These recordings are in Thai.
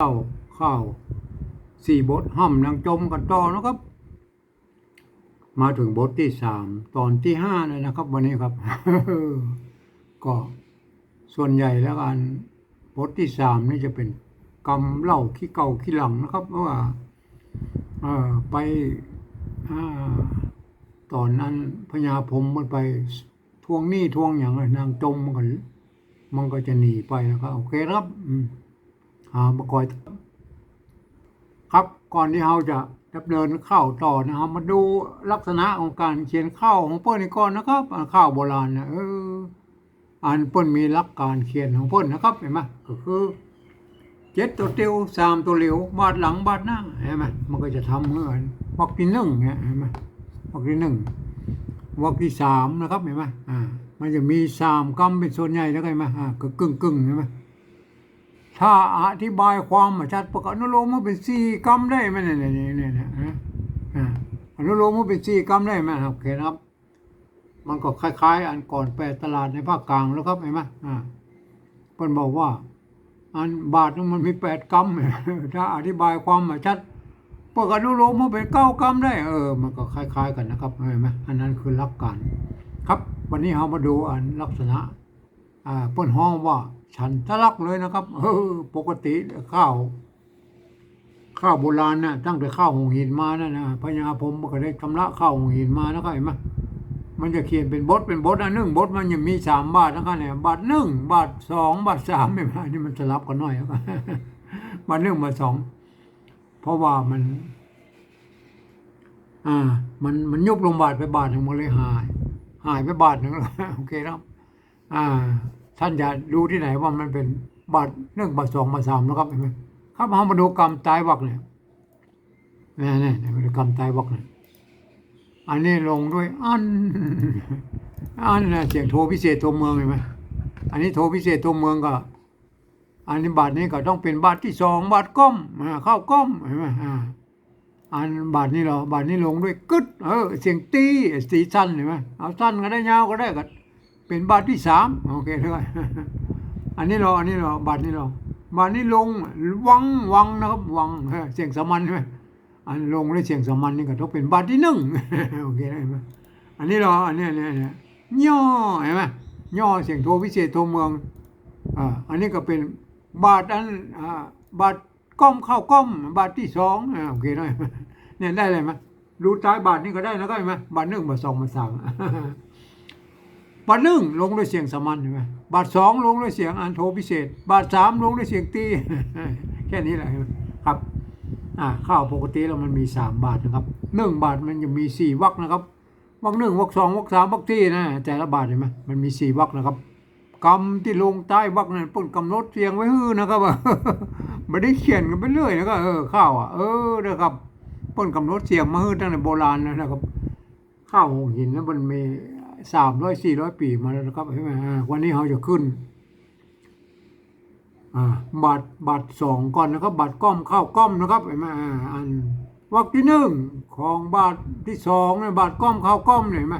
เข้าวข้าวสี่บทห้ำนางจมกันต่อนะครับ มาถึงบทที่สามตอนที่ห้าเลยนะครับ วันนี้ครับ ก็ส่วนใหญ่แล้วกันบทที่สามนี่จะเป็นกรรมเล่าขี้เก่าขี้หลังนะครับ เพราะว่าเออไปอตอนนั้นพญาพรมมันไปทวงหนี้ทวงอย่างไรนางจมมันก็มันก็จะหนีไปนะครับโอเคครับ อืมามาคอย ครับก่อนที่เราจะดำเนินเข้าต่อนะครับมาดูลักษณะของการเขียนข้าวของเปิ้ลนี่ก่อนนะครับข้าวโบราณนะเอออันเปิ้ลมีลักการเขียนของเปิ้ลนะครับเห็นไหมก็คือเจ็ดตัวเตียวสามตัวเหลวบาดหลังบาดหน้าเห็นไหมมันก็จะทำเงื่อนวักที่หนึ่งเนี่ยเห็นไหมวักที่หนึ่งวักที่สามนะครับเห็นไหมอ่ามันจะมีสามกำเป็นส่วนใหญ่แล้วก็เห็นไหมอ่าก็กึ่งกึ่งเห็นไหม ถ้าอธิบายความมาชัดประกาศอนุโลมว่าเป็นสี่กรรมได้ไหมเนี่ยเนี่ยเนี่ยเนี่ยฮะอ่านุโลมว่าเป็นสี่กรรมได้ไหมครับโอเคนครับ มันก็คล้าย ๆ อันก่อนแปลตลาดในภาคกลางแล้วครับเห็นไหมอ่าเพิ่นบอกว่า อันบาทนึงมันมีแปดกรรมถ้าอธิบายความมาชัดประกาศอนุโลมว่าเป็นเก้ากรรมได้ เออ มันก็คล้าย ๆ กันนะครับเห็นไหมอันนั้นคือหลักการ ครับ วันนี้เรามาดูอันลักษณะอ่าเปิ้นห้องว่า ฉันทะลักเลยนะครับเออปกติข้าว ข้าวโบราณนะตั้งแต่ข้าวหงหินมานะนะพญาผมก็ได้ชำระข้าวหงหินมานะครับเห็นไหมมันจะเขียนเป็นบทเป็นบทนะหนึ่งบทมันยังมีสามบาทนะครับเนี่ยบาทหนึ่งบาทสองบาทสามไม่มานี่มันสลับกันหน่อยครับบาทหนึ่งบาทสองเพราะว่ามัน อ่า มันมันยุบลงบาทไปบาทหนึ่งมันเลยหาย หายไปบาทหนึ่งแล้วโอเคครับ อ่า ท่านจะดูที่ไหนว่ามันเป็นบาทหนึ่งบาทสองบาทสามนะครับเห็นไหมครับเอามาดูกรรมตายวักเนี่ยนี่นี่นี่มาดูกรรมตายวักเนี่ยอันนี้ลงด้วยอันอันนะเสียงโทรพิเศษตัวเมืองเห็นไหมอันนี้โทรพิเศษตัวเมืองก็ อันนี้บาทนี้ก็ต้องเป็นบาทที่สองบาทก้มอ่าเข้าก้มเห็นไหมอ่าอันบาทนี้เราบาทนี้ลงด้วยกึดเออเสียงตีสีสั้นเห็นไหมเอาสั้นก็ได้ยาวก็ได้ก็ เป็นบาทที่สามโอเคด้วยอันนี้เราอันนี้เราบาทนี้เราบาทนี้ลงวังวังนะครับวังเสียงสามัญใช่ไหมอันลงด้วยเสียงสามัญนี่ก็ต้องเป็นบาทที่หนึ่งโอเคได้ไหมอันนี้เราอันนี้อันนี้อันนี้ย่อเห็นไหมย่อเสียงโทพิเศษโทเมืองอ่าอันนี้ก็เป็นบาทอันอ่าบาทก้อมเข้าก้อมบาทที่สองโอเคได้ไหมเนี่ยได้เลยไหมดูท้ายบาทนี้ก็ได้แล้วก็เห็นไหมบาทหนึ่งบาทสองบาทสาม บาทหนึ่งลงด้วยเสียงสามัญใช่ไหมบาทสองลงด้วยเสียงอันโทพิเศษ บาทสามลงด้วยเสียงตีแค่นี้แหละครับอ่าข้าวปกติแล้วมันมีสามบาทนะครับหนึ่งบาทมันจะมีสี่วรรคนะครับวรรคหนึ่งวรรคสองวรรคสามวรรคที่นะแต่ละบาทเห็นไหมมันมีสี่วรรคนะครับกรรมที่ลงใต้วรรคนั้นป้นกำหนดเสียงไว้ฮื้อนะครับไม่ได้เขียนกันไปเรื่อยนะครับเออข้าวอะเออนะครับป้นกำหนดเสียงมาฮื้อตั้งแต่โบราณแล้วนะครับ ข้าวหงหินนั้นมันมี สามร้อยสี่ร้อยปีมาแล้วนะครับใช่ไหมวันนี้เราจะขึ้นอ่าบาทบาทสองก่อนนะครับบาทก้อมเข้าก้อมนะครับเห็นไหมอันวักที่หนึ่งของบาทที่สองเนี่ยบาทก้อมเข้าก้อมเนี่ยเห็นไหม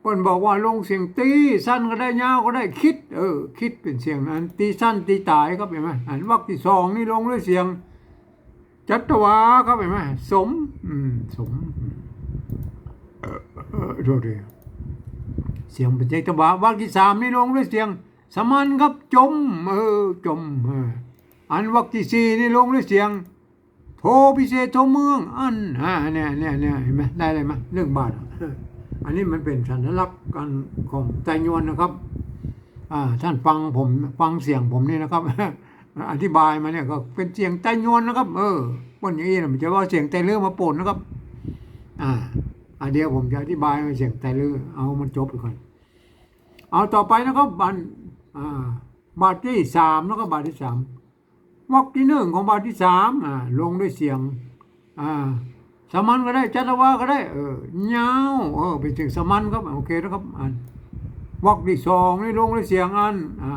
เปิ้นบอกว่าลงเสียงตีสั้นก็ได้ยาวก็ได้คิด เออ คิดเป็นเสียงอันตีสั้นตีตายครับเห็นไหมอันวักที่สองนี่ลงด้วยเสียง จัตวาครับเห็นไหมสม อืมสม เออเออโทษที เสียงเป็นเจตวาวักที่สามนี่ลงด้วยเสียงสมันครับจมเออจมเอออันวักที่สี่นี่ลงด้วยเสียงโทพิเศษโทเมือง อันอ่าเนี่ยเนี่ยเนี่ยเห็นไหมได้เลยไหมเรื่องบาทอันนี้มันเป็นสัญลักษณ์กันของไตยวนนะครับอ่าท่านฟังผมฟังเสียงผมนี่นะครับ อธิบายมาเนี่ยก็เป็นเสียงไตยวนนะครับ เออวันนี้นะมันจะว่าเสียงไตเรื่องมาปนนะครับ อ่า อ่าเดียวผมจะอธิบายเสียงไตเรือเอามันจบก่อน เอาต่อไปนะครับบันบาทที่สามนะครับบาทที่สามวรรคที่หนึ่งของบาทที่สามอ่าลงด้วยเสียงอ่าสามัญก็ได้จัตวาก็ได้ เออยาวเออเป็นเสียงสามัญครับโอเคนะครับอันวรรคที่สองนี่ลงด้วยเสียงอันอ่า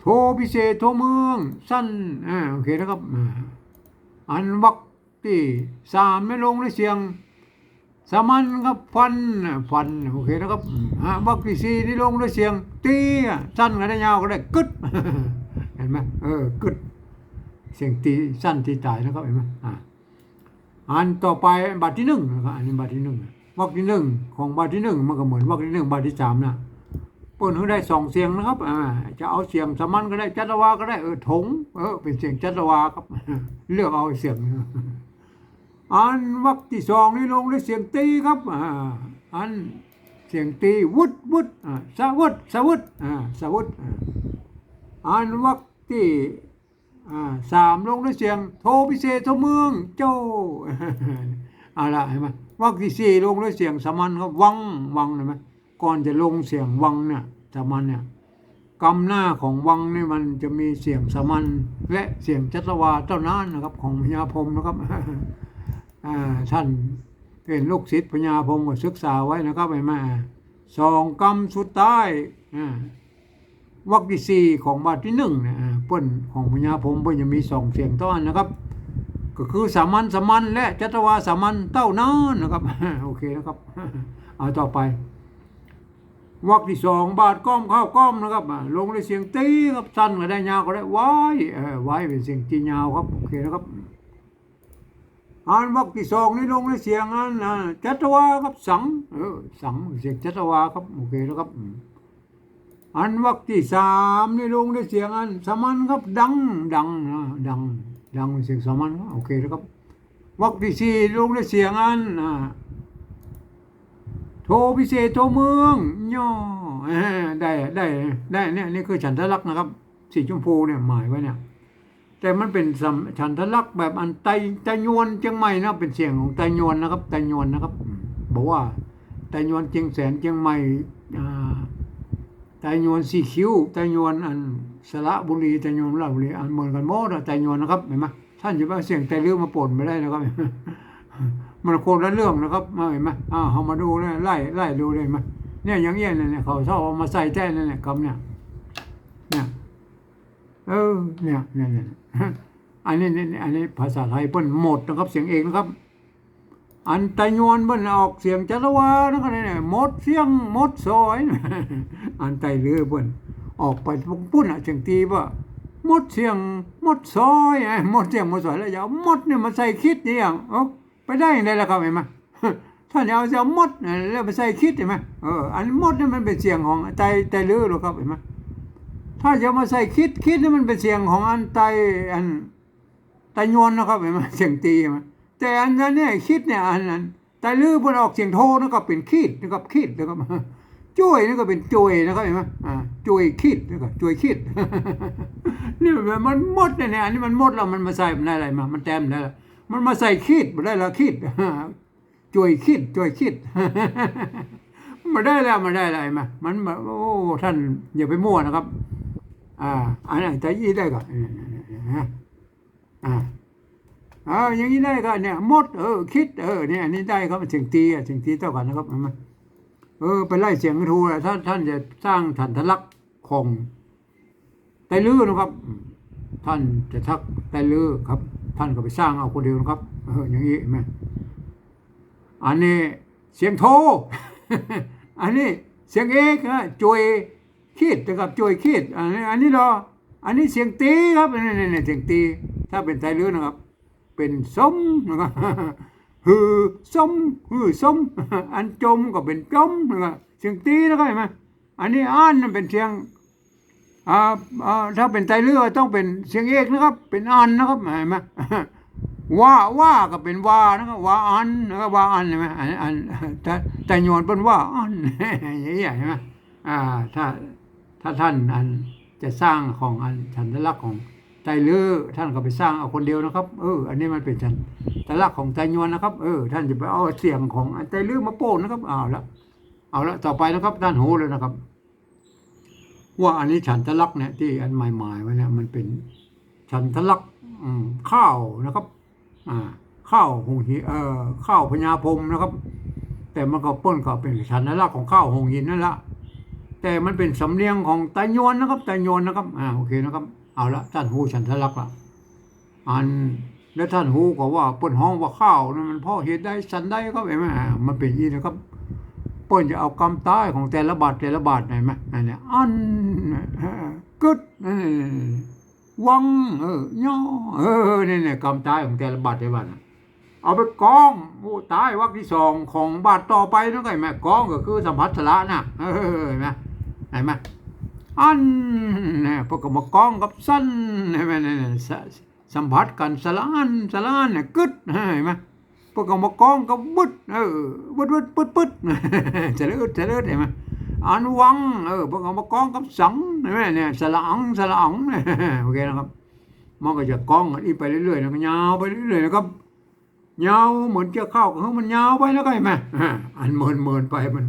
โทพิเศษโทเมือง สั้นอ่าโอเคนะครับอันวรรคที่สามไม่ลงด้วยเสียง สามัญครับฟันฟันโอเคนะครับฮะวักที่สี่นี่ลงด้วยเสียงตีสั้นก็ได้ยาวก็ได้กึดเห็นไหมเออกึดเสียงตีสั้นตีตายนะครับเห็นไหมอ่าอันต่อไปบัตรที่หนึ่งนะครับอันนี้บัตรที่หนึ่งวรรคที่หนึ่งของบัตรที่หนึ่งมันก็เหมือนวรรคที่หนึ่งบัตรที่สามนะเปิ้นเขาได้สองเสียงนะครับอ่าจะเอาเสียงสามัญก็ได้จัตวาก็ได้เออถงเออเป็นเสียงจัตวาครับ เลือกเอาเสียง อันวรรคที่สองนี่ลงด้วยเสียงตีครับอ่าอันเสียงตีวุดวุดอ่าสวุดสวุดอ่าสวุดอ่าอันวรรคที่อ่าสามลงด้วยเสียงโทพิเศษโทเมืองโจเอาละเห็นไหมวรรคที่สี่ลงด้วยเสียงสมัญครับวังวังเห็นไหมก่อนจะลงเสียงวังเนี่ยสมัญเนี่ยกำหน้าของวังนี่มันจะมีเสียงสมัญและเสียงจัตวาเท่านั้นนะครับ ของพญาพรมนะครับ ท่านเป็นลูกศิษย์พญาพรหมก็ศึกษาไว้นะครับไอ้แม่สองกรรมสุดท้ายวรรคที่สี่ของบาทที่หนึ่งเนี่ยอ่าเปิ้นของพญาพรหมเปิ้นจะมีสองเสียงต้อนนะครับ ก็คือสามัญสามัญและจัตวาสามัญเต้านั้นนะครับโอเคนะครับเอาต่อไปวรรคที่สองบาทก้อมข้าวก้อมนะครับลงด้วยเสียงตีครับสั้นก็ได้ยาวก็ได้ว้ายเออว้ายเป็นเสียงตียาวครับโอเคนะครับ อันวรรคที่สองนี่ลงในเสียงอันจัตวาครับสังเออสังเสียงจัตวาครับโอเคแล้วครับ อันวรรคที่สามนี่ลงในเสียงอันสามัญครับดังดังนะดังดังเสียงสามัญโอเคแล้วครับวรรคที่สี่ลงในเสียงอันโทพิเศษโทเมืองย่อได้ได้ได้เนี่ยนี่คือฉันทะลักนะครับ สีชมพูเนี่ยหมายไว้เนี่ย แต่มันเป็นสัมฉันทลักษ์แบบอันไตไตยวนเชียงใหม่นะเป็นเสียงของไตยวนนะครับไตยวนนะครับบอกว่าไตยวนเชียงแสนเชียงใหม่ไตยวนสีคิ้วไตยวนอันสระบุรีไตยวนราชบุรีอันเหมือนกันหมดอะไตยวนนะครับเห็นไหมท่านจะไปเอาเสียงไตเรื่องมาปนไม่ได้นะครับมันคนละเรื่องนะครับมาเห็นไหมอ่าเอามาดูเนี่ยไล่ไล่ดูเลยไหมเนี่ยอย่างเงี้ยเนี่ยเนี่ยเขาชอบเอามาใส่แท้เนี่ยเนี่ยคำเนี่ย เออเนี่ยเนี่ยเนี่ยอันนี้เนี่ยอันนี้ภาษาไทยเปิ้นหมดนะครับเสียงเองนะครับ อันไตยวนเปิ้นออกเสียงจัตวานะครับเนี่ยหมดเสียงหมดซอย อันไตเรือเปิ้นออกไปปุ้นอะเสียงตีว่าหมดเสียงหมดซอยไอ้หมดเสียงหมดซอยแล้วอย่าหมดเนี่ยมาใส่คิดนี่อย่างเอ้ไปได้ยังไงล่ะครับเห็นไหมท่านเอาจะเอาหมดเนี่ยแล้วไปใส่คิดเห็นไหมเอออันหมดเนี่ยมันเป็นเสียงของไตไตเรือหรอครับเห็นไหม ถ้าจะมาใส่คิดคิดนี่มันเป็นเสียงของอันไตอันไตโยนนะครับเห็นไหมเสียงตีเห็นไหมแต่อันนั้นเนี่ยคิดเนี่ยอันนั้นไตลือมันออกเสียงโทนะครับเป็นคิดนะครับคิดนะครับจุ้ยนี่ก็เป็นจุ้ยนะครับเห็นไหมอ่าจุ้ยคิดนะครับจุ้ยคิดนี่มันมันหมดเนี่ยนะอันนี้มันหมดแล้วมันมาใส่มันได้อะไรมา มันแต้มได้ละมันมาใส่คิดมาได้ล้วคิดจุ้ยคิดจุ้ยคิดมาได้แล้วมาได้อะไรมา มันแบบโอ้ท่านอย่าไปมั่วนะครับ อ่าอันนั้นแต่ยี่ได้ก็อ่าอ่าอ่าอย่างนี้ได้ก็เนี่ยมดเออคิดเออเนี่ยอันนี้ได้ครับเสียงตีอะเสียงตีเท่ากันนะครับเห็นไหมเออไปไล่เสียงกระทูนะถ้านท่านจะสร้างฐานทะลักของไตลือนะครับ ท่านจะทักไตลือครับ ท่านก็ไปสร้างเอาคนเดียวนะครับเอออย่างนี้เห็นไหมอันนี้เสียงโท อันนี้เสียงเอกนะจวย ขีดนะครับจวยขีดอันนี้อันนี้รออันนี้เสียงตีครับนี่นี่นี่เสียงตี ถ้าเป็นไทยเรือนะครับ เป็นสมนะครับฮือสมฮือสมอันจมก็เป็นจมนะครับเสียงตีนะครับเห็นไหมอันนี้อ่านนั่นเป็นเสียงอ่าอ่าถ้าเป็นไทยเรือต้องเป็นเสียงเอกนะครับ เป็นอ่านนะครับเห็นไหมว่าว่าก็เป็นว่านะครับว่าอันนะครับว่าอันใช่ไหมอันอันแต่แต่โยนเป็นว่าอันอย่างเงี้ยใช่ไหมอ่าถ้า ถ้าท่านอันจะสร้างของอันฉันทลักษณ์ของใจเลือท่านก็ไปสร้างเอาคนเดียวนะครับ เออ อันนี้มันเป็นฉันทลักษณ์ของใจโยนนะครับ เออ ท่านจะไปเอาเสียงของอันใจเลือมาโป้นะครับเอาละเอาละต่อไปนะครับท่านหูเลยนะครับ ว่าอันนี้ฉันทลักษณ์เนี่ยที่อันใหมายๆไว้เนี่ยมันเป็นฉันทลักษณ์ข้าวนะครับ อ่า ข้าวหงหินเอ่อข้าวพญาพรมนะครับ แต่มันก็เป้นก็เป็นชันทลักษณ์ของข้าวหงหินนั่นละ แต่มันเป็นสำเนียงของตโยนนะครับตโยนนะครับอ่าโอเคนะครับ เอาละท่านหูฉันทะลักละอันแล้วท่านหูก็ว่าเปิ้นห้องว่าข้าวนั้นมันพ่อเหตุได้สันได้ก็เห็นไหมอ่ามันเป็นย่างนี้นะครับเปิ้นจะเอากำใต้ของแต่ละบาทแต่ละบาทไหนไหมอันนี้อันกึดวังเออย่อเออนี่เนี่ยกำตายของแต่ละบาทแต่ละบาทเอาไปกองโอ้ตายวักที่สองของบาทต่อไปนั่นก็เห็นไหมกองก็คือสัมผัสสละนะเออเห็นไหม เห็นไหมอันเนี่ยพวกก็มากองกับสั้นเห็นไหมเนี่ยสัมผัสกันสละอันสละอันเนี่ยกึดเห็นไหมพวกก็มากองกับบึดเออบึดบึดปึ๊ดปึ๊ดเฉลิดเฉลิดเห็นไหมอันวังเออพวกอามากองกับสังเห็นไหมเนี่ยสละอังสละอังโอเคนะครับมันก็จะกองกันอีกไปเรื่อยๆนะก็ยาวไปเรื่อยๆนะครับยาวเหมือนเกี่ยวข้าวของมันยาวไปแล้วก็เห็นไหมอันเมินเมินไปมัน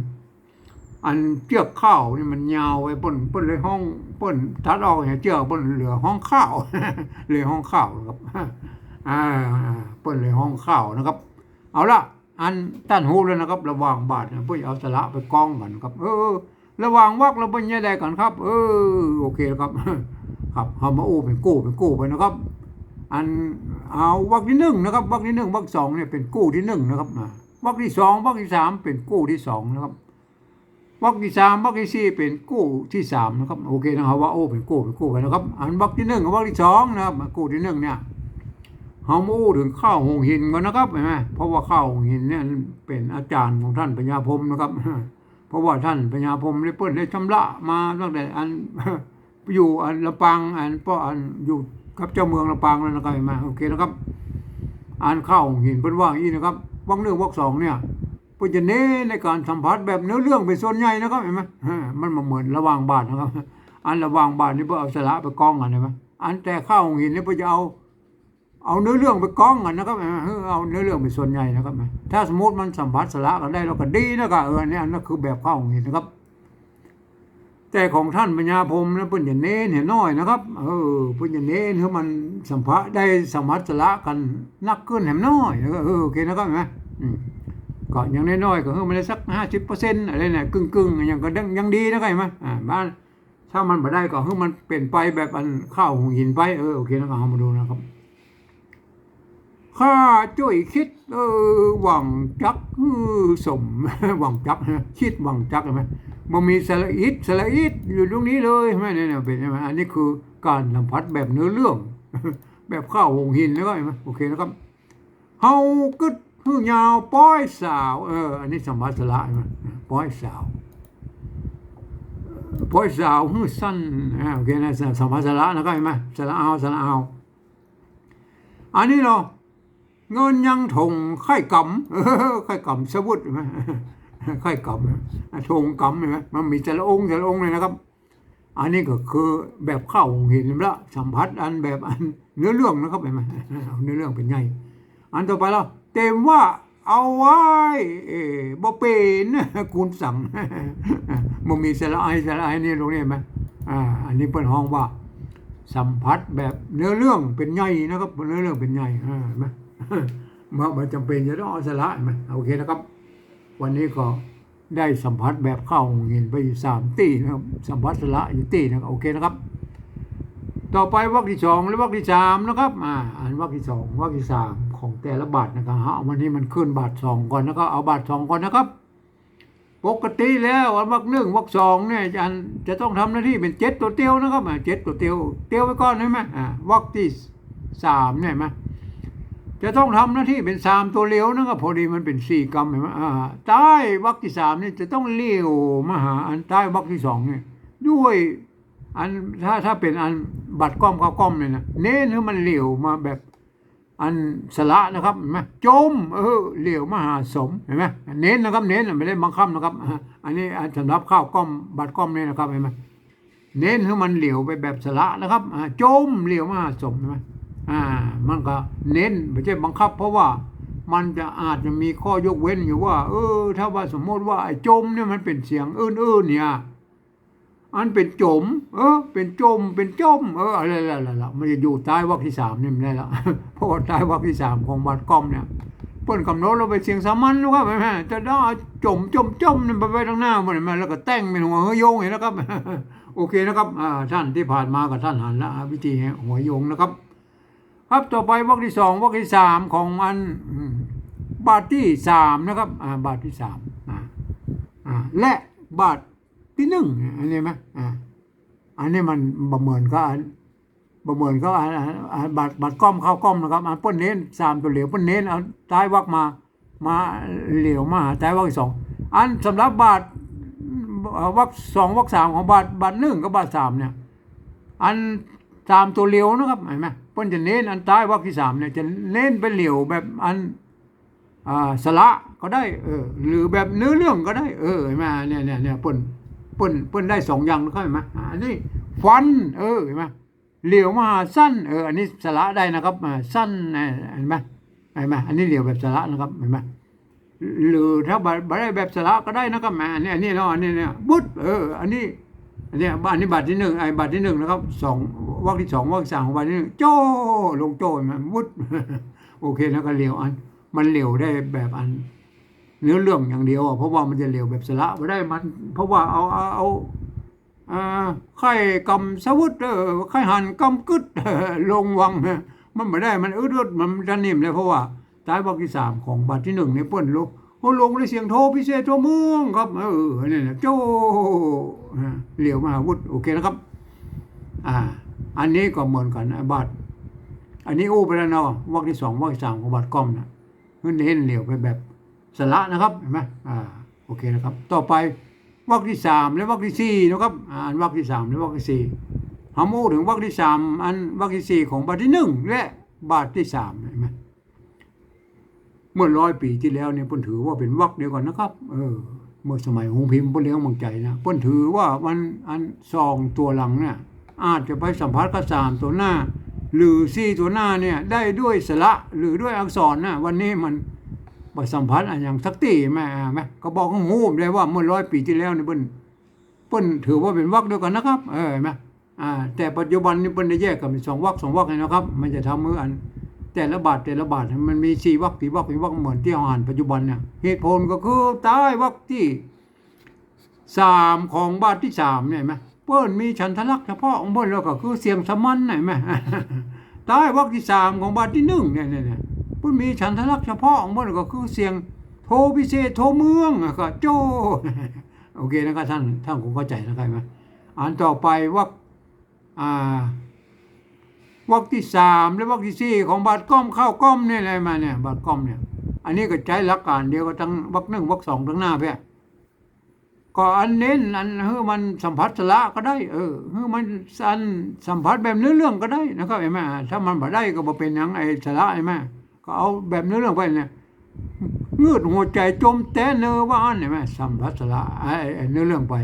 อันเจือกข้าวนี่มันยาวไปปนปนเลยห้องปนทัดออกเนี่ยเจือกปนเหลือห้องข้าวเลยห้องข้าวนะครับอ่าปนเลยห้องข้าวนะครับ เอาละอันตั้นหูแล้วนะครับ ระวางบาทเนี่ยเพื่อเอาสละไปกองกันครับ เออ ระวางวักเราเป็นยังไงกันครับ เออโอเคครับ ครับเอามาอู้เป็นกู้เป็นกู้ไปนะครับ อันเอาวักที่หนึ่งนะครับ วักที่หนึ่งวักสองเนี่ยเป็นกู้ที่หนึ่งนะครับวักที่สองวักที่สามเป็นกู้ที่สองนะครับ วักที่สามวักที่สี่เป็นกู้ที่สามนะครับโอเคนะครับว่าโอ้เป็นกู้เป็นกู้ไปนะครับ อันวักที่หนึ่งกับวักที่สองนะครับกู้ที่หนึ่งเนี่ยเฮามาอู้ถึงข้าวหงหินก่อนนะครับเห็นไหมเพราะว่าข้าวหงหินเนี่ยเป็นอาจารย์ของท่านปัญญาพรมนะครับ เพราะว่าท่านปัญญาพรมได้เปิ้นได้ชำระมาตั้งแต่อันอยู่อันลำปางอันเพราะอันอยู่กับเจ้าเมืองลำปางแล้วนะครับเห็นไหมโอเคนะครับอันข้าวหงหินเปิ้นว่าอย่างนี้นะครับวักหนึ่งวักสองเนี่ย เปิ้นจะเน้นในการสัมผัสแบบเนื้อเรื่องเป็นส่วนใหญ่นะครับเห็นไหมมันมาเหมือนระวางบาทนะครับ อันระวางบาทนี่เพื่อเอาสละไปกองกันเห็นไหมอันแต่ข้าวหินนี่เพื่อจะเอา เอาเนื้อเรื่องไปกองกันนะครับเออเอาเนื้อเรื่องเป็นส่วนใหญ่นะครับ ถ้าสมมติมันสัมผัสสละกันได้เราก็ดีนะครับเออเนี่ยนั่นคือแบบเข้าของเห็นนะครับแต่ของท่านปัญญาพรมนะเพิ่นจเน้นเห็นน้อยนะครับเออเพิ่นจเน้นให้มันสัมผัสได้สัมผัสสละกันนักขึ้นแหมน้อยเออเออโอเคนะครับเห็นไหม ก็อย่างน้อยๆก็เพิ่มมาได้สักห้าสิบเปอร์เซ็นต์อะไรเนี่ยกึ่งๆอย่างก็ยังดีนะครับเห็นไหมอ่าบ้านถ้ามันม่ได้ก็เพิ่มมันเปลี่ยนไปแบบอันข้าวหงหินไปเออโอเคนะครับเอามาดูนะครับข้าจ้อยคิดเออหวังจักสมหวังจักคิดหวังจักใช่ไหมมันมีสระอิดสระอิดอยู่ตรงนี้เลยใช่ไหมเนี่ยเนี่ยเป็นใช่ไหมอันนี้คือการสัมผัสแบบเนื้อเรื่อง แบบข้าวหงหินแล้วก็เห็นไหมโอเคนะครับเฮากึด ฮือยาวป้อยสาว เออ อันนี้สัมผัสละใช่ไหมป้อยสาว ป้อยสาวฮือสั้นอ่าโอเคนะสัมผัสสละนะครับเห็นไหมสละเอาสละเอา อันนี้เนาะเงินยังถงไข่กำไข่กำสวุดใช่ไหมไข่กำถงกำไหมมันมีแต่ละองค์แต่ละองค์เลยนะครับ อันนี้ก็คือแบบเข้าเห็นละสัมผัสอันแบบอันเนื้อเรื่องนะครับเห็นไหมเนื้อเรื่องเป็นไงอันต่อไปแล้ว เต็มว่าเอาไว้เออบ่เป็นคูณสั่งมันมีสละไอสละไอนี่ตรงนี้ไหมอ่าอันนี้เป็นห้องว่า สัมผัสแบบเนื้อเรื่องเป็นไงนะครับเนื้อเรื่องเป็นไงอ่าเห็นไหมมามันจำเป็นจะต้องเอาสละไหมโอเคนะครับ วันนี้ก็ได้สัมผัสแบบเข้าหินไปอยู่สามตีนะครับ สัมผัสสละอยู่ตีนะครับโอเคนะครับ ต่อไปวรรคที่สองและวรรคที่สามนะครับ อ่า อันวรรคที่สองวรรคที่สาม ของแต่ละบาทนะครับเอาวันนี้มันขึ้นบาทสองก่อนนะครับเอาบาทสองก่อนนะครับ ปกติแล้ววรรคหนึ่งวรรคสองเนี่ยอาจารย์จะต้องทำหน้าที่เป็นเจ็ดตัวเตียวนะครับอ่าเจ็ดตัวเตียวเตียวไว้ก่อนใช่ไหมอ่าวรรคที่สามเนี่ยไหมจะต้องทำหน้าที่เป็นสามตัวเลี้ยวนะครับพอดีมันเป็นสี่กรรมเห็นไหมอ่าใต้วรรคที่สามเนี่ยจะต้องเลี้ยวมาหาอันใต้วรรคที่สองเนี่ยด้วยอันถ้าถ้าเป็นอันบัตรก้อมข้าวก้อมเนี่ยนะเน้นให้มันเหลียวมาแบบ อันสละนะครับเห็นไหมจมเออเหลียวมหาสมเห็นไหมเน้นนะครับ เน้นไม่ได้บังคับนะครับ อันนี้สำหรับข้าวก้อมบัตรก้อมเนี่ยนะครับเห็นไหมเน้นให้มันเหลียวไปแบบสละนะครับจมเหลียวมหาสมเห็นไหมอ่ามันก็เน้นไม่ใช่บังคับ เพราะว่ามันจะอาจจะมีข้อยกเว้นอยู่ว่า เออ ถ้าว่าสมมติว่าไอ้จมเนี่ยมันเป็นเสียงอื้นๆเนี่ย อันเป็นจม เออ เป็นจม เป็นจม เอออะไรอะไรละมันจะอยู่ใต้วรรคที่สามนี่มันได้ละเพราะว่าใต้วรรคที่สามของบัตรกอมเนี่ยเปิ้นกำหนดเราไปเสียงสามัญนะครับแม่จะได้จมจมจมนี่ไปไปทางหน้ามันมาแล้วก็แต่งเป็นหัวโยงเห็นนะครับ โอเคนะครับท่านที่ผ่านมากับท่านหันละวิธีหัวโยงนะครับ ครับต่อไปวรรคที่สองวรรคที่สามของมันบาทที่สามนะครับบาทที่สามและบาท ที่หนึ่งอันนี้ไหมอ่าอันนี้มันบ่เหมือนกับอันบ่เหมือนก็อ่านอ่านอ่านบัตรบัตรก้อมเข้าก้อมนะครับอ่านเปิ้นเน้นสามตัวเหลียวเปิ้นเน้นเอาท้ายวักมามาเหลียวมาหาท้ายวักสองอันสำหรับบาทวักสองวักสามของบาทบาทหนึ่งกับบาทสามเนี่ยอันสามตัวเหลียวนะครับเห็นไหมเปิ้นจะเน้นอันท้ายวักที่สามเนี่ยจะเน้นไปเหลียวแบบอันอ่าสละก็ได้เออหรือแบบเนื้อเรื่องก็ได้เออเห็นไหมเนี่ยเนี่ยเนี่ยป้น เปิ้นเปิ้นได้สองอย่างเห็นไหมอันนี้ฟัน เออเห็นไหมเหลียวมาสั้นเอออันนี้สละได้นะครับสั้นเห็นไหมเห็นไหมอันนี้เหลียวแบบสละนะครับเห็นไหมหรือถ้าบบ่ได้แบบสละก็ได้นะครับแมอันนี้อันนี้เนาะอันนี้เนี่ยบุดเออ อันนี้อันนี้อันนี้บาทที่หนึ่งไอ้บาทที่หนึ่งนะครับสองวรรคที่สองวรรคที่สามของบาทที่หนึ่งโจ้ลงโจ้เห็นไหมบุดโอเคแล้วก็เหลียวอัน มันเหลียวได้แบบอัน เนื้อเรื่องอย่างเดียวเพราะว่ามันจะเหลียวแบบสละไม่ได้มัน เพราะว่าเอาเอาเอาไข่กำสวุฒเอไข่หันกำกึดลงวังมันไม่ได้มันอึดอดมันจะนิ่มเลยเพราะว่าท้ายวรรคที่สามของบาทที่หนึ่งเนี่ยเปิ้นลงโอ้ลงด้วยเสียงโทพิเศษโทมืองครับ เออเนี่ยนะโจเหลียวมาวุฒิโอเคนะครับ อ่า อันนี้ก็เหมือนกันนะบาทอันนี้อู้ไปแล้วเนาะวรรคที่สองวรรคที่สามของบาทก้อมนะมันเห็นเหลียวไปแบบ สละนะครับเห็นไหมอ่าโอเคนะครับ ต่อไปวรรคที่สามและวรรคที่สี่นะครับอ่าอันวรรคที่สามและวรรคที่สี่หามูถึงวรรคที่สามอันวรรคที่สี่ของบาทที่หนึ่งและบาทที่สามเห็นไหมเมื่อร้อยปีที่แล้วเนี่ยพิ่นถือว่าเป็นวรรคเดียวกันนะครับ เออ เมื่อสมัยหงพิมพ์พิ่นเลี้ยงมังใจนะพิ่นถือว่ามันอันซองตัวหลังเนี่ยอาจจะไปสัมผัสกับสามตัวหน้า หรือสี่ตัวหน้าเนี่ยได้ด้วยสระหรือด้วยอักษรนะวันนี้มัน ไปสัมผัสอันอย่างทักตีแม่แม่ก็บอกของหูเลยว่าเมื่อร้อยปีที่แล้วเนี่ยเปิ้นเปิ้นถือว่าเป็นวรรคเดียวกันนะครับ เออเห็นไหมอ่าแต่ปัจจุบันนี่เปิ้นได้แยกกันเป็นสองวรรคสองวรรคเลยนะครับ มันจะทำมืออัน แต่ละบาทแต่ละบาทมันมีสี่วรรคสี่วรรคเป็นวรรคเหมือนที่เราอ่านปัจจุบันเนี่ยเหตุผลก็คือใต้วรรคที่สามของบาทที่สามเนี่ยไหมเปิ้นมีฉันทลักษณ์เฉพาะของเปิ้นแล้วก็คือเสียงสมันเห็นไหมใต้วรรคที่สามของบาทที่หนึ่งเนี่ยเนี่ย พิ่นมีฉันทลักษณ์เฉพาะของมันก็คือเสียงโทพิเศษโทเมืองก็โจโอเคนะครับท่านท่านคงเข้าใจนะครับไหมอ่านต่อไปวรรคอ่าวรรคที่สามและวรรคที่สี่ของบาทก้อมเข้าก้อมเนี่ยอะไรมาเนี่ยบาทก้อมเนี่ย อันนี้ก็ใช้หลักการเดียวกับทั้งวรรคหนึ่งวรรคสองทั้งหน้าเพื่อก็อันเน้นอันเฮ้มันสัมผัสสละก็ได้ เออเฮ้มันสันสัมผัสแบบเนื้อเรื่องก็ได้นะครับเห็นไหมถ้ามันบ่ได้ก็บ่เป็นหยังไอ้สละเห็นไหม ก็เอาแบบเนื้อเรื่องไปเนี่ยเงืดหัวใจจมแต่เนื้อว่าอันเห็นไหมสัมผัสละไอ้ไอ้เนื้อเรื่องไป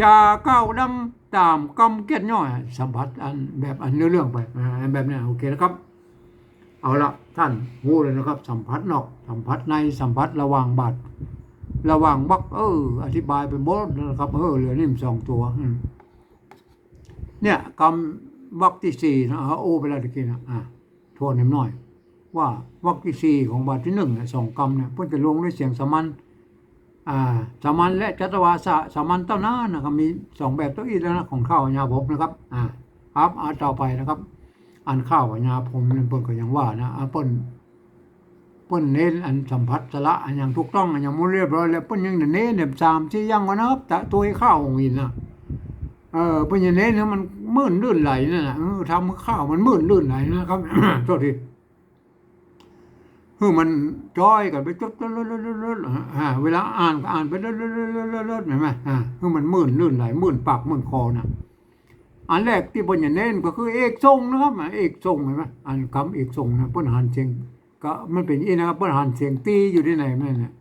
จะก้าดังตามกำเกียรติย่อยสัมผัสอันแบบอันเนื้อเรื่องไปแบบนี้โอเคนะครับ เอาละท่านรู้เลยนะครับ สัมผัสนอกสัมผัสในสัมผัสระหว่างบาดระหว่างวักเออ อธิบายไปหมดนะครับ เออเหลือนี่มสองตัวเนี่ยกำวักที่สี่นะเอาโอไปแล้วตะกี้นะอะทวนนิดหน่อย ว่าวักที่สี่ของบาทที่หนึ่งเนี่ยสองกำเนี่ยพิ่นจะลงด้วยเสียงสามัญอ่าสามัญและจัตวาสะสามัญเต้าหน้านะครับมีสองแบบตัวอีกแล้วนะของข้าวญาภพนะครับอ่าครับอ่าต่อไปนะครับอันข้าวญาผมเนี่ยเพิ่นก็ยังว่านะอ่าเพิ่นเปิ้นเน้นอันสัมผัสสละอันย่างถูกต้องอันย่างมันเรียบร้อยแล้วเปิ้นยังเน้นเนี่ยสามที่ยังวะนะครับแต่ตัวข้าวของอินนะเออเปิ้นยังเน้นเนี่ยมันมื่นลื่นไหลนั่นนะเออทำข้าวมันมื่นลื่นไหลนะครับโทษที คือมันจ้อยกันไปจดๆๆๆอ่าเวลาอ่านก็อ่านไปเรื่อยๆๆๆเห็นไหมอ่าคือมันมื่นลื่นไหลมื่นปากมื่นคอน่ะอันแรกที่เปิ้นจะเน้นก็คือเอกทรงนะครับอ่าเอกทรงเห็นไหมอันคำเอกทรงนะเปิ้นหันเชียงก็มันเป็นอี้นะครับเปิ้นหันเสียงตีอยู่ที่ไหนไม่เนี่ย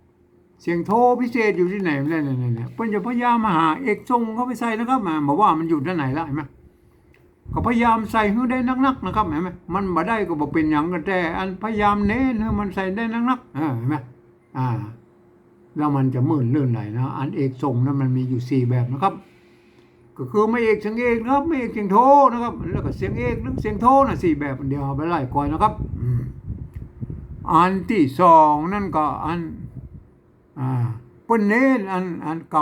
เสียงโทพิเศษอยู่ที่ไหนไม่เนี่ยเนี่ยเปิ้นจะพยายามมาหาเอกทรงเข้าไปใส่นะครับมาบอกว่ามันอยู่ที่ไหนละเห็นไหม ก็พยายามใส่ให้ได้นักๆนะครับเห็นไหมมันมาได้ก็บอกเป็นอย่างกันแต่ อันพยายามเน้นให้มันใส่ได้นักๆเห็นไหมอ่า แล้วมันจะมื่นลื่นไหลนะ อันเอกทรงนั้นมันมีอยู่สี่แบบนะครับ ก็คือไม่เอกเสียงเอกนะครับไม่เอกเสียงโทนะครับ แล้วก็เสียงเอกหรือเสียงโทนะสี่แบบเดียวเอาไปไล่ก่อนนะครับอันที่สองนั่นก็อัน อ่าเปิ้นเน้นอันอันก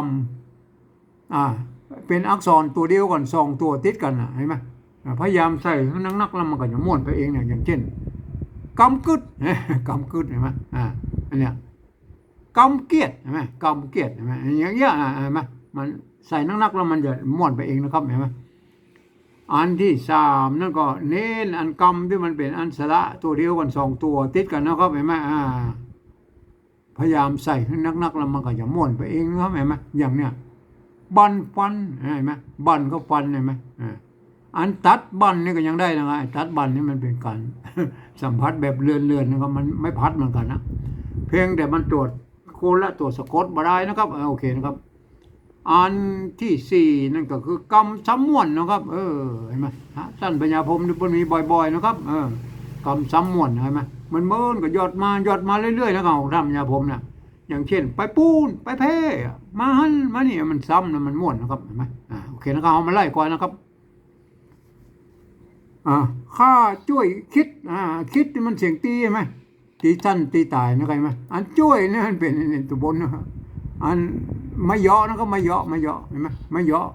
ำอ่าเป็นอักษรตัวเดียวกันสองตัวติดกันนะเห็นไหม พยายามใส่ให้นักๆแล้วมันก็จะม้วนไปเองเนี่ยอย่างเช่นกำกึดกำกึดเห็นไหมอ่าอันเนี้ยกำเกียดเห็นไหมกำเกียดเห็นไหมอย่างเงี้ยอ่าเห็นไหมมันใส่นักๆแล้วมันจะม้วนไปเองนะครับเห็นไหมอันที่สามนั่นก็เน้นอันกรรมที่มันเป็นอันสระตัวเดียวกันสองตัวติดกันนะครับเห็นไหมอ่า พยายามใส่ให้นักๆแล้วมันก็จะม่วนไปเองนะครับเห็นไหมอย่างเนี้ยบันฟันเห็นไหมบันก็ฟันเห็นไหมอ่า อันตัดบันนี่ก็ยังได้นะครับตัดบันนี่มันเป็นการสัมผัสแบบเลื่อนๆนะครับมันไม่พัดเหมือนกันนะเพียงแต่มันตรวจโคนละตรวจสะกดมาได้นะครับโอเคนะครับ อันที่สี่นั่นก็คือกรรมซ้ำมวนนะครับ เออเห็นไหมฮะท่านปัญญาพรมนี่มันมีบ่อย ๆ นะครับ เออกรรมซ้ำมวนเห็นไหมมันเมินก็ยอดมายอดมาเรื่อยๆนะครับของท่านปัญญาพรมเนี่ยอย่างเช่น ไปปูนไปเพ่มาหันมานี่มันซ้ำนะมันม่วนนะครับเห็นไหมอ่าโอเคนะครับเอามาไล่ก่อนนะครับ ข้าช่วยคิดคิดนี่มันเสียงตีใช่ไหมตีสั้นตีตายนะใครไหมอันช่วยนี่มันเป็นนี่ตัวบนนะครับอันไม่ยาะนะครับไม่ยาะไม่ยาะเห็นไหมไม่ยาะ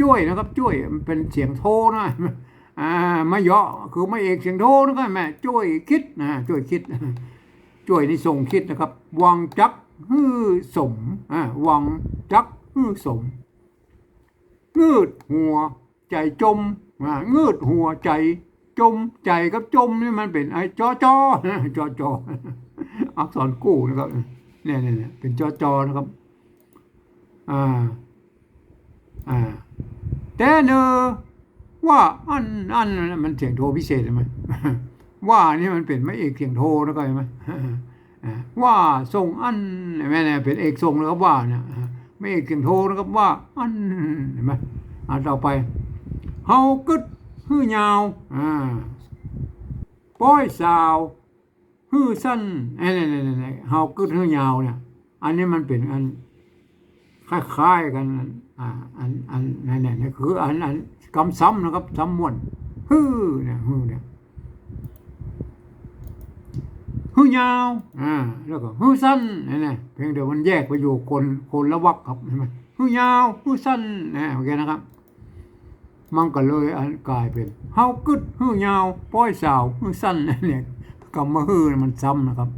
ช่วยนะครับช่วยมันเป็นเสียงโทนะอ่าไม่ยาะคือไม่เอกเสียงโทนะครับแม่ช่วยคิดนะช่วยคิดช่วยในส่งคิดนะครับวังจักฮื้อสมอ่าวังจักฮื้อสมงืดหัว ใจจม อ่างืดหัวใจ จมใจกับจมนี่มันเป็นไอ้จอจอจอจออักษรกู้นะครับเนี่ยเนี่ยเป็นจอจอนะครับ อ่า อ่า แต่เนอว่าอันอันนั้นมันเสียงโทพิเศษใช่ไหมว่านี่มันเป็นไม่เอกเสียงโทนะก็ใช่ไหมว่าทรงอันแม่เนี่ยเป็นเอกทรงนะครับว่าเนี่ยไม่เอกเสียงโทนะครับว่า อันเห็นไหมอ่านต่อไป เฮากึดฮื้อยาวอ่าป้อยสาวฮื้อสั้นไอ้นี่นี่นี่เฮากึดฮื้อยาวเนี่ยอันนี้มันเป็นอันคล้ายๆกันอ่าอันอันนั่นเนี่ยนี่คืออันอันคำซ้ำนะครับซ้ำม่วนฮื้อเนี่ยฮื้อเนี่ยฮื้อยาวอ่าแล้วก็ฮื้อสั้นนี่นี่เพียงเดียวมันแยกไปอยู่คนคนละวรรคครับเห็นไหมฮื้อยาวฮื้อสั้นนะโอเคนะครับ มันก็เลยกลายเป็นเฮากึดฮื้อยาวป้อยสาวฮื้อสั้นเนี่ยคำว่าฮื้อมันซ้ำนะครับ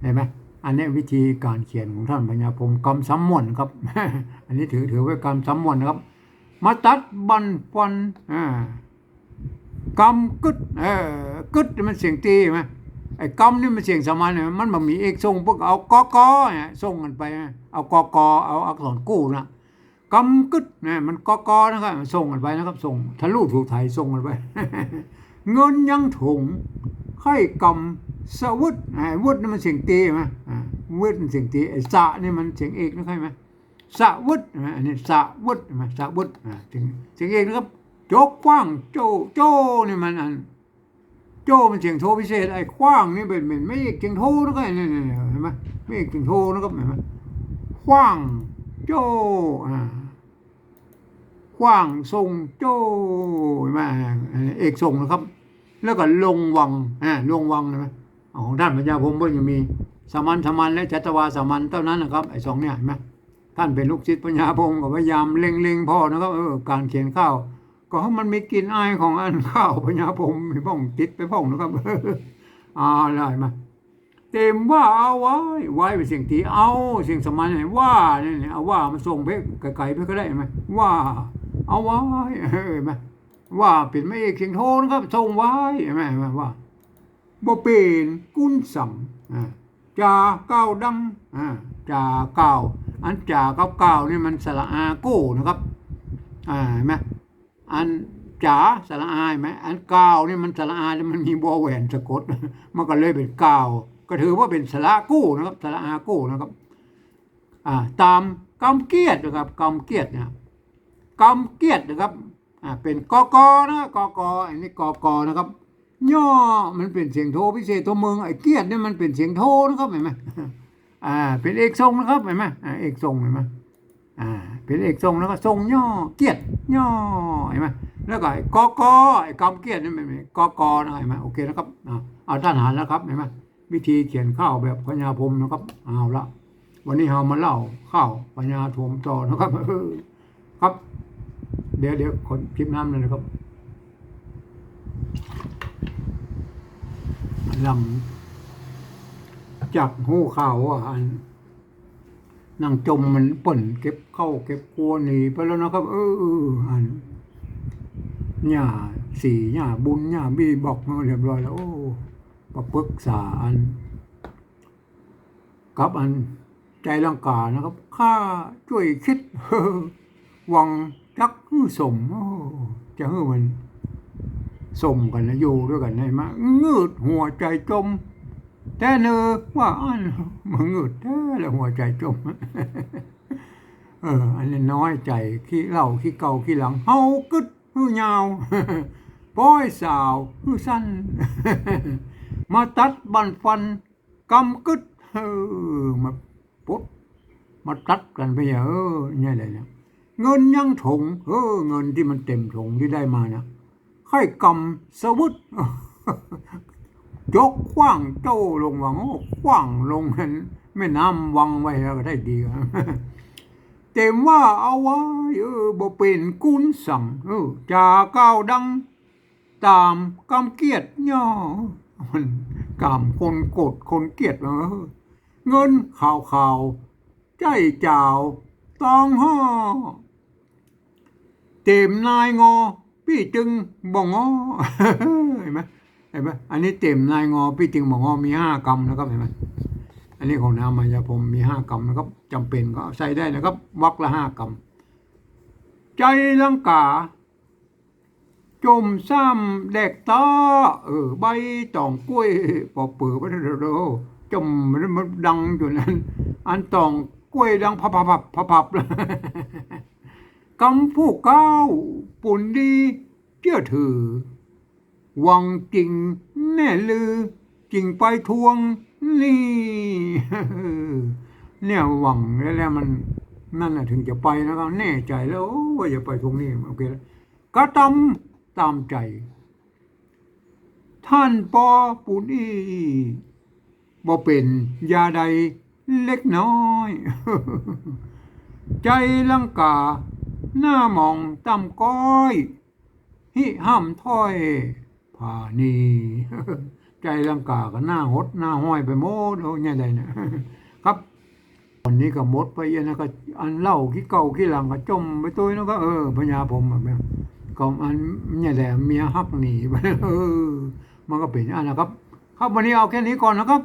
เห็นไหมอันนี้วิธีการเขียนของท่านปัญญาพรมกำซ้ำมวนครับ อันนี้ถือถือไว้กำซ้ำมวนนะครับ มาตัดบันฟันอ่ากำกึดเออกึดมันเสียงตีไหมไอ้กำนี่มันเสียงสมานเนี่ยมันมันมีเอกทรงพวกเอากอกอเนี่ยส่งกันไป เอากอกอเอาอักษรกู้นะ กำกึดเนี่ยมันกอกอนะครับส่งกันไปนะครับ ส่งทะลุถูกไทยส่งกันไป เงินยังถุงไข่กำสวุฒอ่าวุฒนี่มันเสียงตีไหมอ่าวุฒมันเสียงตีไอ้สะนี่มันเสียงเอกนะใช่ไหมสะวุฒใช่ไหมอันนี้สะวุฒใช่ไหมสะวุฒอ่าเสียงเสียงเอกนะครับโจกกว้างโจโจนี่มันอันโจมันเสียงโทพิเศษไอ้กว้างนี่เป็นเป็นไม่เอกเสียงโทนะครับนี่นี่นี่เห็นไหมไม่เอกเสียงโทนะครับเห็นไหมกว้างโจอ่า กว้างทรงโจเห็นไหมอันนี้เอกทรงนะครับ แล้วก็ลงวังอ่าลงวังใช่ไหมของท่านปัญญาพรมก็ยังมีสามัญสามัญและจัตวาสามัญเท่านั้นนะครับไอ้สองเนี่ยเห็นไหมท่านเป็นลูกศิษย์ปัญญาพรมก็พยายามเล็งๆพ่อนะครับเออการเขียนข้าว ก็ให้มันมีกลิ่นอายของอันข้าวปัญญาพรมมีพ่องติดไปพ่องนะครับอ่าได้มาเต็มว่าเอาไว้ไว้เป็นเสียงตีเอาเสียงสมัญเนี่ยว่าเนี่ยเอาว่ามันส่งไปไกลๆไปก็ได้ไหมว่า เอาไว้เห็นไหมว่าเป็นไม่เอกเสียงโทนะครับทรงไว้เห็นไหมว่าบ่เป็นกุนสังอ่าเก้าดังอ่าเก้าอันจ่าเก้าเก้านี่มันสระอาโก้นะครับอ่าเห็นไหมอันจ๋าสระอาเห็นไหมอันเก้านี่มันสระอาแล้วมันมีบอแหวนสะกดมันก็เลยเป็นเก้าก็ถือว่าเป็นสระกู้นะครับสระอากู้นะครับ อ่า ตามกำเกียรตินะครับกำเกียรติเนี่ย กำเกียรตินะครับอ่าเป็นกอกอนะกอกออันนี้กอกอนะครับย่อมันเป็นเสียงโทพิเศษตัวเมืองไอ้เกียรติเนี่ยมันเป็นเสียงโทนะครับเห็นไหมอ่าเป็นเอกทรงนะครับเห็นไหมอ่าเอกทรงเห็นไหมอ่าเป็นเอกทรงแล้วก็ทรงย่อเกียรติย่อเห็นไหมแล้วก็ไอ้กอกอไอ้กำเกียรตินี่เป็นกอกอนะเห็นไหมโอเคนะครับอ่าเอาท่านหารแล้วครับเห็นไหมวิธีเขียนข้าวแบบพญาพรมนะครับเอาละวันนี้เรามาเล่าข้าวพญาโถมต่อนะครับครับ เดี๋ยวเดี๋ยวคนคลิปน้ำเลยนะครับลำจากหูข่าวว่าอันนางจมมันป่นเก็บเข้าเก็บครัวหนีไปแล้วนะครับ เอออันหญ้าสี่หญ้าบุญหญ้าบีบอกมาเรียบร้อยแล้ว โอ้ก็ปรึกษาอัน กับอันใจลังกานะครับ ข้าช่วยคิดวัง จักฮือสมโอ้จะฮื้อมันสมกันนะอยู่ด้วยกันได้มางืดหัวใจจม แต่เนอว่าอันมันงืดแท้ล้วหัวใจจมเออ อันนี้น้อยใจขี้เหล่าขี้เก่าขี้หลังเฮากึดฮือยาวป้อยสาวฮือสั้น มาตัดบันฟันกำกึดเออมาปุ๊ดมาตัดกันไปอย่างเออเนี่ยเลยนะ เงินยังถงเออ เงินที่มันเต็มถงที่ได้มานะค่อยกำสวุดยกขว้างโจ้ลงวังโอ้ขว้างลงนั้นแม่น้ำวังไว้แล้วก็ได้ดีเต็มว่าเอาไว้เออบ่เป็นกุนสั่งเออจาก้าวดัง ตามกำเกียรติย่อมันกำคนโกดคนเกียรติเออเงินข่าวข่าวใจเจ้าตองห่อ เต็มนายงอ พี่จึงบ่งอเห็นไหมเห็นไหมอันนี้เต็มนายงอ พี่จึงบ่งอมีห้ากำนะครับเห็นไหมอันนี้ของน้ำมายาพรมมีห้ากำนะครับจำเป็นก็ใส่ได้นะครับวักละห้ากำใจลังกาจมซ้ำแดกตาเออใบตองกล้วยปอเปือไปเด้อจมมันดังอยู่นั้น อันตองกล้วยดังพับพับพับพับพับ กำผู้เก้า ปุ่นดีเชื่อถือหวังจริงแน่ลือ จริงไปทวงนี่เนี่ยหวังแล้วแล้วมันนั่นน่ะถึงจะไปนะครับแน่ใจแล้วว่าจะไปทวงนี่โอเคแล้วก็ตามตามใจ ท่านปอปุนีบ่เป็นยาใดเล็กน้อย ใจลังกา หน้ามองต่ำก้อย หิห้ามถ้อยผ่านีใจลังกาก็หน้าหดหน้าห้อยไปหมดโอ้ยเนี่ยใดเนี่ยครับวันนี้ก็หมดไปเยอะนะก็อันเล่าขี้เก่าขี้หลังก็จมไปตัวแล้วก็เออพญาผมแบบนี้ก็อันเนี่ยแหละเมียฮักหนีไปเออมันก็เป็นอันนะครับ ครับวันนี้เอาแค่นี้ก่อนนะครับ